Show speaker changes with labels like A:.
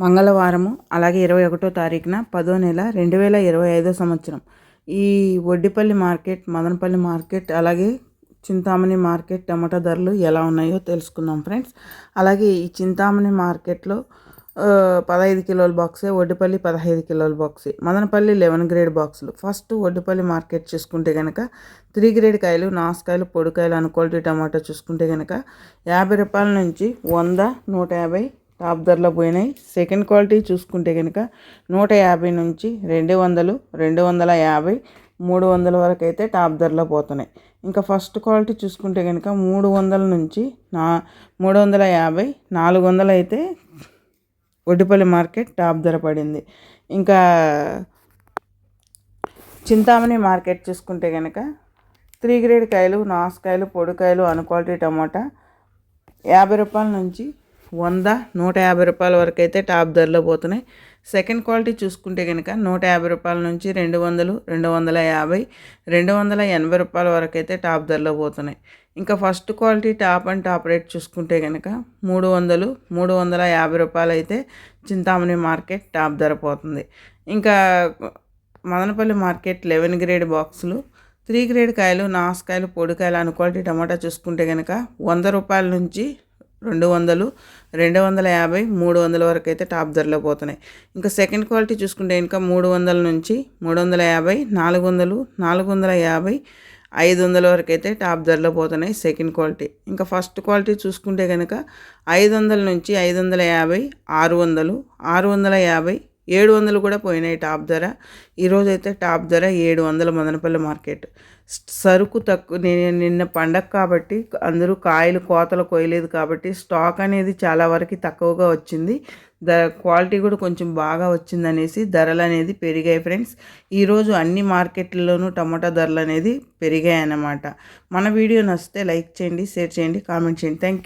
A: మంగళవారము అలాగే ఇరవై ఒకటో తారీఖున పదో నెల రెండు వేల ఇరవై ఐదో సంవత్సరం. ఈ ఒడ్డిపల్లి మార్కెట్ మదనపల్లి మార్కెట్ అలాగే చింతామణి మార్కెట్ టమాటా ధరలు ఎలా ఉన్నాయో తెలుసుకుందాం ఫ్రెండ్స్. అలాగే ఈ చింతామణి మార్కెట్లో పదహైదు కిలోల బాక్సే ఒడ్డిపల్లి పదహైదు కిలోల బాక్సే. మదనపల్లి లెవెన్ గ్రేడ్ బాక్సులు. ఫస్ట్ ఒడ్డిపల్లి మార్కెట్ చూసుకుంటే కనుక త్రీ గ్రేడ్ కాయలు నాసుకాయలు పొడికాయలు అన్ క్వాలిటీ టమాటా చూసుకుంటే కనుక యాభై రూపాయల నుంచి వంద నూట యాభై టాప్ ధరలో పోయినాయి. సెకండ్ క్వాలిటీ చూసుకుంటే కనుక నూట యాభై నుంచి రెండు వందలు రెండు వందల యాభై మూడు వందల వరకు అయితే టాప్ ధరలో పోతున్నాయి. ఇంకా ఫస్ట్ క్వాలిటీ చూసుకుంటే కనుక మూడు వందల నుంచి నా మూడు వందల యాభై నాలుగు వందలు అయితే ఒడ్డిపల్లి మార్కెట్ టాప్ ధర పడింది. ఇంకా చింతామణి మార్కెట్ చూసుకుంటే కనుక త్రీ గ్రేడ్ కాయలు నాసుకాయలు పొడికాయలు అన్ క్వాలిటీ టమాటా యాభై రూపాయల నుంచి వంద నూట యాభై రూపాయల వరకు అయితే టాప్ ధరలో పోతున్నాయి. సెకండ్ క్వాలిటీ చూసుకుంటే కనుక నూట యాభై రూపాయల నుంచి రెండు వందలు రెండు వందల యాభై రెండు వందల ఎనభై రూపాయల వరకు అయితే టాప్ ధరలో పోతున్నాయి. ఇంకా first quality top and top rate చూసుకుంటే కనుక మూడు వందలు మూడు వందల యాభై రూపాయలు అయితే చింతామణి మార్కెట్ టాప్ ధర పోతుంది. ఇంకా మదనపల్లి మార్కెట్ లెవెన్ గ్రేడ్ బాక్సులు త్రీ గ్రేడ్ కాయలు నాసుకాయలు పొడికాయలు అను క్వాలిటీ టమాటా చూసుకుంటే కనుక వంద రూపాయల నుంచి రెండు వందలు రెండు వందల యాభై మూడు వందల వరకు అయితే టాప్ ధరలో పోతున్నాయి. ఇంకా సెకండ్ క్వాలిటీ చూసుకుంటే ఇంకా మూడు వందల నుంచి మూడు వందల యాభై నాలుగు వందలు నాలుగు వందల యాభై ఐదు వందల వరకు అయితే టాప్ ధరలో పోతున్నాయి సెకండ్ క్వాలిటీ. ఇంకా ఫస్ట్ క్వాలిటీ చూసుకుంటే కనుక ఐదు వందల నుంచి ఐదు వందల యాభై ఆరు వందలు ఆరు వందల యాభై ఏడు వందలు కూడా పోయినాయి టాప్ ధర. ఈరోజు అయితే టాప్ ధర ఏడు వందల మదనపల్లి మార్కెట్. సరుకు తక్కువ నేను నిన్న పండగ కాబట్టి అందరూ కాయలు కోతలు కోయలేదు కాబట్టి స్టాక్ అనేది చాలా వరకు తక్కువగా వచ్చింది. ద క్వాలిటీ కూడా కొంచెం బాగా వచ్చిందనేసి ధరలు అనేది పెరిగాయి ఫ్రెండ్స్. ఈరోజు అన్ని మార్కెట్లలోనూ టమాటా ధరలు అనేది పెరిగాయి అన్నమాట మన వీడియో నచ్చితే లైక్ చేయండి షేర్ చేయండి కామెంట్ చేయండి. Thank you.